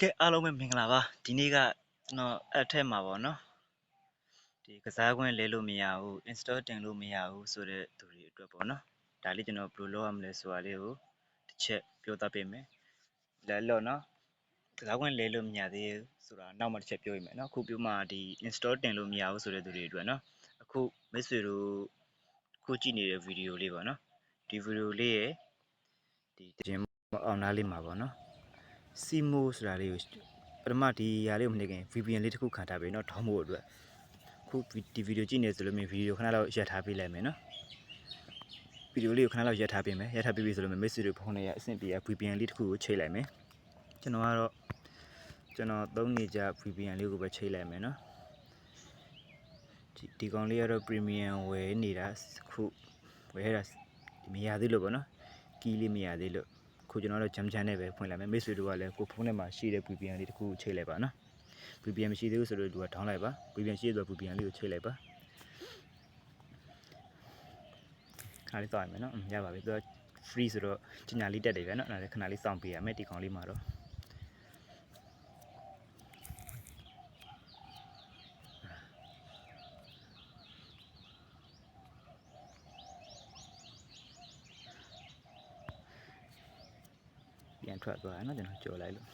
ကဲအားလုံးပဲမင်္ဂလာပါဒီနေ့ကကျွန်တော်အထက်မှာပေါ့နော်ဒီကစားခွင့်လဲလို့မရဘူး install တင်လို့မရဘူးဆိုတဲ့သူတွေအတွက်ပေါ့နော်ဒါလေးကျွန်တော်ဘယ်လိုလုပ်ရမလဲဆိုတာလေးကိုတစ်ချက်ပြောတတ်ပေးမယ်လဲလို့နော်ကစားခွင့်လဲလို့မရသေးဘူးဆိုတာနောက်မှတစ်ချက်ပြောရမယ်နော်အခုပြောမှဒီ install တင်လို့မရဘူးဆိုတဲ့သူတွေအတွက်နော်အခုမိတ်ဆွေတို့ခုကြည့်နေတဲ့ဗီဒီယိုလေးပေါ့နော်ဒီဗီဒီယိုလေးရဲ့ဒီတင်အောင်နားလေးမှာပေါ့နော် Simo ဆိုတာလေးကိုပထမဒီຢာလေးကိုမနေခင် VPN လေးတစ်ခုခံထားပေးနော်ဒေါင်းဖို့အတွက်ခုဒီဗီဒီယိုကြည့်နေဆိုလို့မြင်ဗီဒီယိုခဏလောက်ရပ်ထားပေးလိုက်မယ်နော်ဗီဒီယိုလေးကိုခဏလောက်ရပ်ထားပေးမယ်ရပ်ထားပေးပြီဆိုလို့မြင် message တွေဖုန်းတွေရအဆင့်ပြေ VPN လေးတစ်ခုကိုချိန်လိုက်မယ်ကျွန်တော်ကတော့ကျွန်တော်သုံးနေကြ VPN လေးကိုပဲချိန်လိုက်မယ်နော်ဒီကောင်လေးကတော့ premium ဝယ်နေတာခုဝယ်ရတာမရသေးလို့ပေါ့နော်ကီးလေးမရသေးလို့ ခုကျွန်တော်တို့ဂျမ်ချန်နဲ့ပဲဖွင့်လိုက်မယ်မိတ်ဆွေတို့ကလည်းကိုဖုန်းထဲမှာရှိတဲ့ VPN လေးတစ်ခုကိုချိန်လိုက်ပါနော် VPN မရှိသေးဘူးဆိုတော့သူကထောင်းလိုက်ပါ VPN ရှိတဲ့ VPN လေးကိုချိန်လိုက်ပါခါလေးတော့ရမယ်နော်ရပါပြီသူက free ဆိုတော့ညညာလေးတက်တယ်ဗျာနော်အဲ့ဒါလည်းခဏလေးစောင့်ပေးရမယ်ဒီကောင်လေးမှာတော့ ပြန်ထွက်သွားရနော်ကျွန်တော်ကြော်လိုက်လို့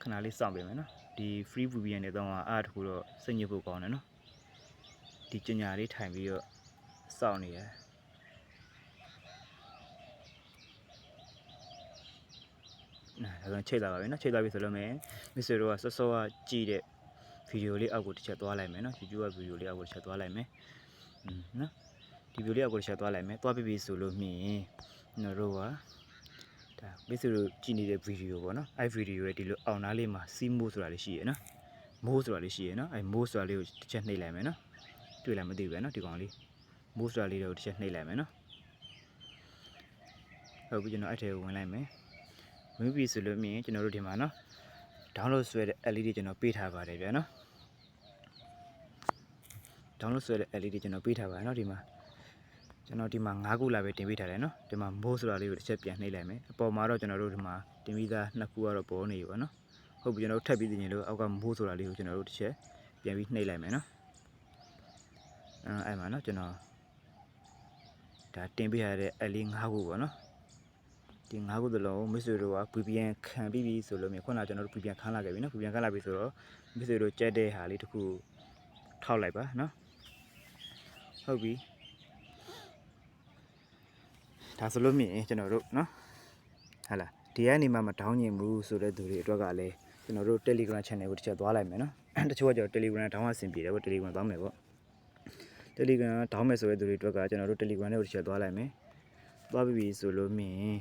ခဏလေးစောင့်ပေးမယ်နော်ဒီ free VPN တွေတော့အားတခုတော့စိတ်ညစ်ဖို့ကောင်းတယ်နော်ဒီညညာလေးထိုင်ပြီးတော့စောင့်နေရတယ်နာဒါဆိုချိန်သွားပါပြီနော်ချိန်သွားပြီဆိုလို့မယ်မစ္စရိုကစောစောကကြည့်တဲ့ဗီဒီယိုလေးအောက်ကိုတစ်ချက်သွားလိုက်မယ်နော် YouTube ကဗီဒီယိုလေးအောက်ကိုတစ်ချက်သွားလိုက်မယ်อืมနော် ဒီဗီဒီယိုလေးအောက်ကိုတစ်ချက်သွားလိုက်မယ်သွားပြီပြီဆိုလို့မြင်ကျွန်တော်တို့ကဒါမစ္စရိုကြည့်နေတဲ့ဗီဒီယိုပေါ့နော်အဲ့ဗီဒီယိုရဲ့ဒီလိုအောင်နားလေးမှာစီမိုးဆိုတာလေးရှိရနော်မိုးဆိုတာလေးရှိရနော်အဲ့မိုးဆိုတာလေးကိုတစ်ချက်နှိပ်လိုက်မယ်နော်တွေ့လားမသိဘူးပဲနော်ဒီကောင်လေးမိုးဆိုတာလေးကိုတစ်ချက်နှိပ်လိုက်မယ်နော်ဟုတ်ပြီကျွန်တော်အဲ့ထဲကိုဝင်လိုက်မယ်ဝင်ပြီဆိုလို့မြင်ကျွန်တော်တို့ဒီမှာနော် download ဆွဲတဲ့ LED ကျွန်တော်ပေးထားပါတယ်ဗျာနော် download ဆွဲတဲ့ LED ကျွန်တော်ပေးထားပါတယ်နော်ဒီမှာ ကျွန်တော်ဒီမှာ၅ခုလာပဲတင်ပေးထားတယ်နော်ဒီမှာမိုးဆိုတာလေးကိုတစ်ချက်ပြန်နှိပ်လိုက်မယ်အပေါ်မှာတော့ကျွန်တော်တို့ဒီမှာတင်ပြီးသားနှစ်ခုကတော့ပေါ်နေပြီပေါ့နော်ဟုတ်ပြီကျွန်တော်တို့ထပ်ပြီးတင်ရင်လို့အောက်ကမိုးဆိုတာလေးကိုကျွန်တော်တို့တစ်ချက်ပြန်ပြီးနှိပ်လိုက်မယ်နော်အဲအဲ့မှာနော်ကျွန်တော်ဒါတင်ပေးရတဲ့ LED ၅ခုပေါ့နော်ဒီ၅ခုသလုံးမိတ်ဆွေတို့က VPN ခံပြီးပြီဆိုလို့မြင်ခုနကကျွန်တော်တို့ VPN ခံလာခဲ့ပြီနော် VPN ခံလာပြီဆိုတော့မိတ်ဆွေတို့ကြက်တဲ့ဟာလေးတစ်ခုထောက်လိုက်ပါနော်ဟုတ်ပြီ ဒါဆိုလို့မြင်ကျွန်တော်တို့နော်ဟာလာဒီကနေမှမတောင်းညင်ဘူးဆိုတဲ့သူတွေအတွက်ကလည်းကျွန်တော်တို့ Telegram channel ကိုတစ်ချက်သွားလိုက်မယ်နော်တချို့ကကျွန်တော် Telegram တောင်းရဆင်ပြေတယ်ပေါ့ Telegram သွားမယ်ပေါ့ Telegram တောင်းမယ်ဆိုတဲ့သူတွေအတွက်ကကျွန်တော်တို့ Telegram နဲ့ကိုတစ်ချက်သွားလိုက်မယ်သွားပြီဆိုလို့မြင်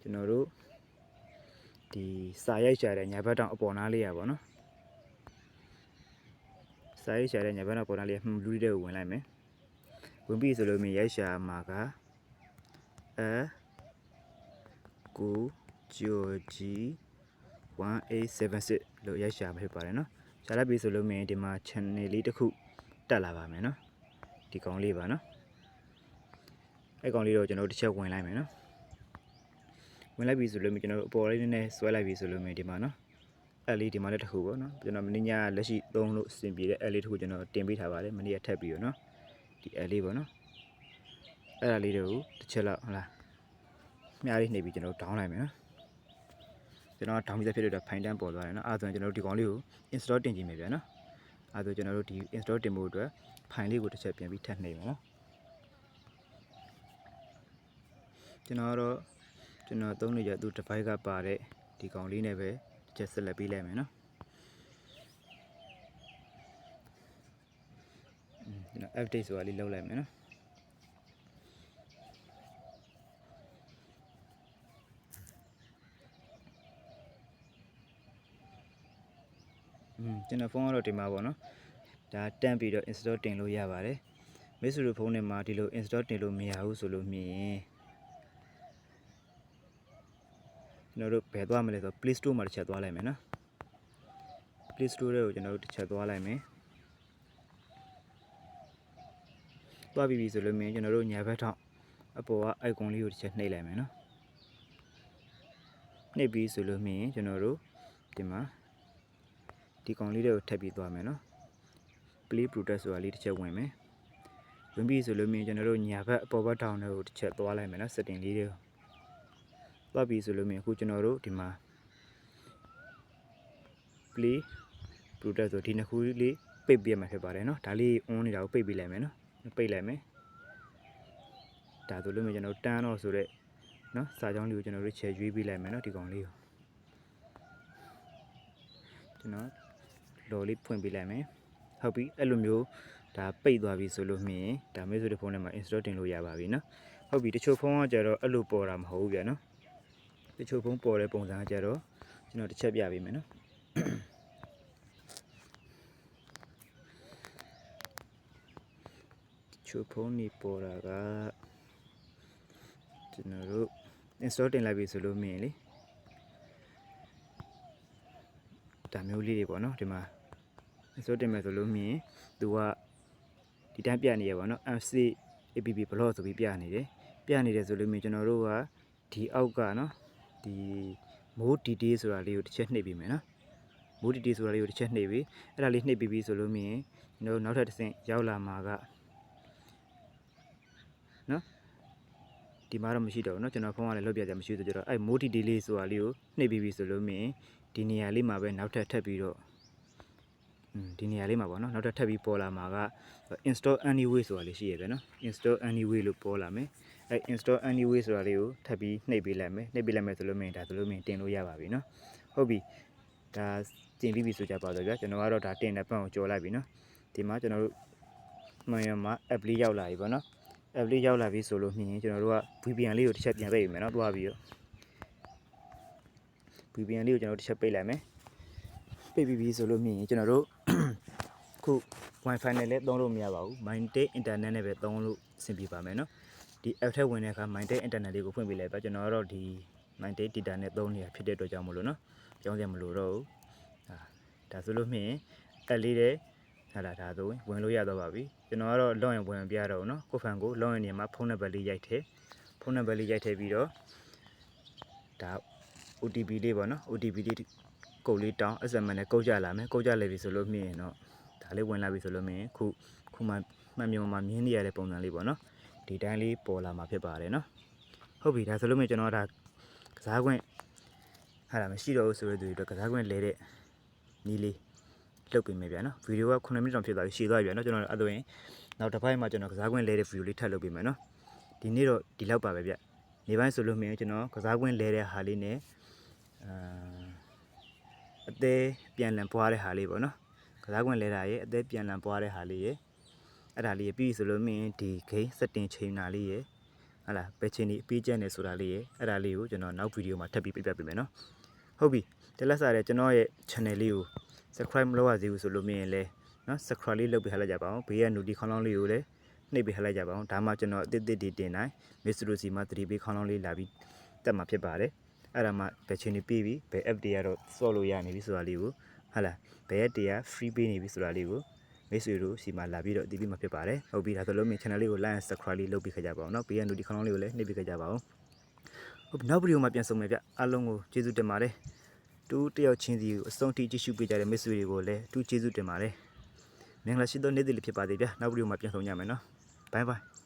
ကျွန်တော်တို့ဒီစာရိုက်ရှာတဲ့ညာဘက်တောင်အပေါ်နားလေးရပါတော့စာရိုက်ရှာတဲ့ညာဘက်တောင်အပေါ်နားလေးဟွန်းလူတွေဝင်လိုက်မယ်ဝင်ပြီဆိုလို့မြင်ရိုက်ရှာမှာက အကိုဂျိုဂျီ1876လို့ရိုက်ရှာမှာဖြစ်ပါတယ်နော်ရှာလိုက်ပြီဆိုလို့မြင်ဒီမှာ channel လေးတစ်ခုတက်လာပါမယ်နော်ဒီကောင်လေးပါနော်အဲ့ကောင်လေးတော့ကျွန်တော်တို့တစ်ချက်ဝင်လိုက်မယ်နော်ဝင်လိုက်ပြီဆိုလို့မြင်ကျွန်တော်တို့အပေါ်လေးနည်းနည်းဆွဲလိုက်ပြီဆိုလို့မြင်ဒီမှာနော်အဲ့လေးဒီမှာလည်းတစ်ခုပေါ့နော်ကျွန်တော်မင်းညာလက်ရှိသုံးလို့အဆင်ပြေတဲ့အဲ့လေးတစ်ခုကျွန်တော်တင်ပေးထားပါတယ်မနေ့ကထပ်ပြီးတော့နော်ဒီအဲ့လေးပေါ့နော် အဲ့ဒါလေးတွေကိုတစ်ချက်လောက်ဟုတ်လားမြားလေးနှိပ်ပြီးကျွန်တော်ဒေါင်းလိုက်မယ်နော်ကျွန်တော်ဒေါင်းပြီးသားဖြစ်လို့တော့ဖိုင်တန်းပေါ်သွားတယ်နော်အဲ့ဒါဆိုရင်ကျွန်တော်တို့ဒီကောင်လေးကို install တင်ကြည့်မယ်ဗျာနော်အဲ့ဒါဆိုကျွန်တော်တို့ဒီ install တင်ဖို့အတွက်ဖိုင်လေးကိုတစ်ချက်ပြန်ပြီးထပ်နှိပ်မယ်နော်ကျွန်တော်ကတော့ကျွန်တော်သုံးနေကြသူ device ကပါတဲ့ဒီကောင်လေးနဲ့ပဲတစ်ချက်ဆက်လက်ပေးလိုက်မယ်နော်อืมကျွန်တော် update ဆိုတာလေးလုပ်လိုက်မယ်နော် ကျွန်တော်ဖုန်းကတော့ဒီမှာပေါ့နော်ဒါတန့်ပြီးတော့ install တင်လို့ရပါတယ်မိတ်ဆွေတို့ဖုန်းထဲမှာဒီလို install တင်လို့မရဘူးဆိုလို့မြင်ရင်ကျွန်တော်တို့ဘယ်သွားမလဲဆိုတော့ Play Store မှာတစ်ချက်သွားလိုက်မယ်နော် Play Store ထဲကိုကျွန်တော်တို့တစ်ချက်သွားလိုက်မယ်သွားပြီးပြီဆိုလို့မြင်ကျွန်တော်တို့ညာဘက်ထောက်အပေါ်က icon လေးကိုတစ်ချက်နှိပ်လိုက်မယ်နော်နှိပ်ပြီးဆိုလို့မြင်ရင်ကျွန်တော်တို့ဒီမှာ ဒီကောင်လေးတွေကိုထပ်ပြီးသွားမယ်နော် play protect ဆိုတာလေးတစ်ချက်ဝင်မယ်ဝင်ပြီးဆိုလို့မြင်ကျွန်တော်တို့ညာဘက်အပေါ်ဘက်ထောင်တွေကိုတစ်ချက်သွားလိုက်မယ်နော် setting လေးတွေကိုသွားပြီးဆိုလို့မြင်အခုကျွန်တော်တို့ဒီမှာ play protect ဆိုဒီနှစ်ခုလေးပိတ်ပြမှာဖြစ်ပါတယ်နော်ဒါလေး on နေတာကိုပိတ်ပြလိုက်မယ်နော်ပိတ်လိုက်မယ်ဒါဆိုလို့မြင်ကျွန်တော်တို့တန်းတော့ဆိုတော့နော်စာကြောင်းလေးကိုကျွန်တော်တို့ချဲရွေးပေးလိုက်မယ်နော်ဒီကောင်လေးကိုကျွန်တော် လော်လေးဖွင့်ပေးလိုက်မယ်ဟုတ်ပြီအဲ့လိုမျိုးဒါပိတ်သွားပြီဆိုလို့မြင်ရင်ဒါမျိုးဆိုတဲ့ဖုန်းထဲမှာ install တင်လို့ရပါပြီနော်ဟုတ်ပြီတချို့ဖုန်းကကြတော့အဲ့လိုပေါ်တာမဟုတ်ဘူးဗျာနော်တချို့ဖုန်းပေါ်တဲ့ပုံစံကကြတော့ကျွန်တော်တစ်ချက်ပြပေးမယ်နော်ချိုဖုန်းနေပေါ်တာကကျွန်တော်တို့ install တင်လိုက်ပြီဆိုလို့မြင်လေဒါမျိုးလေးတွေပေါ့နော်ဒီမှာ install တင်မယ်ဆိုလို့မြင်သူကဒီတိုင်းပြနေရပါတော့ MC app block ဆိုပြီးပြနေတယ်ပြနေတယ်ဆိုလို့မြင်ကျွန်တော်တို့ကဒီအောက်ကနော်ဒီ mode detail ဆိုတာလေးကိုတစ်ချက်နှိပ်ပြီးမယ်နော် mode detail ဆိုတာလေးကိုတစ်ချက်နှိပ်ပြီးအဲ့ဒါလေးနှိပ်ပြီးပြီဆိုလို့မြင်ကျွန်တော်တို့နောက်ထပ်တစ်ဆင့်ရောက်လာမှာက ဒီမှာတော့မရှိတော့ဘူးเนาะကျွန်တော်ဖုန်းကလည်းလွတ်ပြကြမရှိသေးကြတော့အဲ့ modi delay ဆိုတာလေးကိုနှိပ်ပြီးပြီဆိုလို့မြင်ဒီနေရာလေးမှာပဲနောက်ထပ်ထပ်ပြီးတော့อืม ဒီနေရာလေးမှာပေါ့နော်နောက်ထပ်ထပ်ပြီးပေါ်လာမှာက install anyway ဆိုတာလေးရှိရပြန်နော် install anyway လို့ပေါ်လာမယ်အဲ install anyway ဆိုတာလေးကိုထပ်ပြီးနှိပ်ပေးလိုက်မယ်နှိပ်ပေးလိုက်မယ်ဆိုလို့မင်းဒါဆိုလို့မင်းတင်လို့ရပါပြီနော်ဟုတ်ပြီဒါတင်ပြီးပြီဆိုကြပါတော့ကြာကျွန်တော်ကတော့ဒါတင်တဲ့ပန့်ကိုကြော်လိုက်ပြီနော်ဒီမှာကျွန်တော်တို့မှန်ရမှာ app လေးရောက်လာပြီပေါ့နော် app လေးရောက်လာပြီဆိုလို့မြင်ရင်ကျွန်တော်တို့က VPN လေးကိုတစ်ချက်ပြန်ပိတ်ပြီမယ်နော်တွားပြီးတော့ VPN လေးကိုကျွန်တော်တို့တစ်ချက်ပိတ်လိုက်မယ်ပိတ်ပြီးပြီဆိုလို့မြင်ရင်ကျွန်တော်တို့ ခု wifi နဲ့လည်းသုံးလို့မရပါဘူး mindtech internet နဲ့ပဲသုံးလို့အဆင်ပြေပါမယ်နော်ဒီ app ထဲဝင်တဲ့အခါ mindtech internet လေးကိုဖွင့်ပေးလိုက်ပါကျွန်တော်ကတော့ဒီ mindtech data နဲ့သုံးနေတာဖြစ်တဲ့အတွက်ကြောင့်မလို့နော်ကြောင်းစရာမလိုတော့ဘူးဟာဒါဆိုလို့မြင်အက်လေးတဲ့ဟာလာဒါဆိုဝင်လို့ရတော့ပါပြီကျွန်တော်ကတော့လောင်းရင်ဝင်ပြတော့ဘူးနော်ကိုဖန်ကိုလောင်းရင်နေမှာဖုန်းနံပါတ်လေးရိုက်ထည့်ဖုန်းနံပါတ်လေးရိုက်ထည့်ပြီးတော့ဒါ OTP လေးပေါ့နော် OTP လေး ကုတ်လေးတောင်း SMS နဲ့ကုတ်ကြလာမယ်ကုတ်ကြလိုက်ပြီဆိုလို့မြင်ရင်တော့ဒါလေးဝင်လာပြီဆိုလို့မြင်ရင်ခုခုမှမှန်မြင်မှမြင်နေရတဲ့ပုံစံလေးပေါ့နော်ဒီတိုင်းလေးပေါ်လာမှာဖြစ်ပါတယ်နော်ဟုတ်ပြီဒါဆိုလို့မြင်ကျွန်တော်ဒါကစားခွင့်ဟာလာမရှိတော့ဘူးဆိုတဲ့သူတွေတော့ကစားခွင့်လဲတဲ့နီးလေးလုတ်ပြင်မယ်ဗျာနော်ဗီဒီယိုက9မိနစ်တောင်ဖြစ်သွားပြီရှည်သွားပြီဗျာနော်ကျွန်တော်အဲ့ဒါရင်နောက်တစ်ပိုင်းမှာကျွန်တော်ကစားခွင့်လဲတဲ့ဗီဒီယိုလေးထပ်လုပ်ပြင်မယ်နော်ဒီနေ့တော့ဒီလောက်ပါပဲဗျနေပိုင်းဆိုလို့မြင်ရင်ကျွန်တော်ကစားခွင့်လဲတဲ့ဟာလေးနဲ့အာ အသေးပြန်လည်ပွားတဲ့ဟာလေးပေါ့နော်ကစားကွင်လဲတာရေအသေးပြန်လည်ပွားတဲ့ဟာလေးရေအဲ့ဒါလေးရေပြီးဆိုလို့မင်းဒီဂိမ်းစက်တင်ချိန်တာလေးရေဟာလာဘယ်ချိန်ဒီအပြီးကျက်နေဆိုတာလေးရေအဲ့ဒါလေးကိုကျွန်တော်နောက်ဗီဒီယိုမှာထပ်ပြီးပြပြပေးမယ်နော်ဟုတ်ပြီတက်လက်စားတဲ့ကျွန်တော်ရဲ့ channel လေးကို subscribe မလုပ်ရသေးဘူးဆိုလို့မင်းလဲနော် subscribe လေးလုပ်ပေးထားလိုက်ကြပါအောင်ဘေးက notification ခေါင်းလောင်းလေးကိုလည်းနှိပ်ပေးထားလိုက်ကြပါအောင်ဒါမှကျွန်တော်အသစ်အသစ်တွေတင်တိုင်း Miss Lucy မှာ3ပေးခေါင်းလောင်းလေးလာပြီးတက်မှာဖြစ်ပါတယ် အဲ့ဒါမှဘယ်ချင်းတွေပေးပြီဘယ် app တွေကတော့ sort လို့ရနေပြီဆိုတာလေးကိုဟာလာဘယ် app တွေက free ပေးနေပြီဆိုတာလေးကိုမိတ်ဆွေတို့စီမှာလာပြီးတော့အတည်ပြုမှာဖြစ်ပါတယ်ဟုတ်ပြီဒါဆိုလို့မြင် channel လေးကို like and subscribe လေးလုပ်ပြီးခကြပါအောင်နော်ဘေးက notification လေးကိုလည်းနှိပ်ပြီးခကြပါအောင်ဟုတ်နောက်ဗီဒီယိုမှာပြန်ဆုံမယ်ဗျအားလုံးကိုကျေးဇူးတင်ပါတယ်တူတယောက်ချင်းစီကိုအဆုံးထိကြည့်ရှုပေးကြတဲ့မိတ်ဆွေတွေကိုလည်းတူကျေးဇူးတင်ပါတယ်မင်္ဂလာရှိသောနေ့တည်းလေးဖြစ်ပါသေးဗျနောက်ဗီဒီယိုမှာပြန်ဆုံကြမယ်နော်ဘိုင်ဘိုင်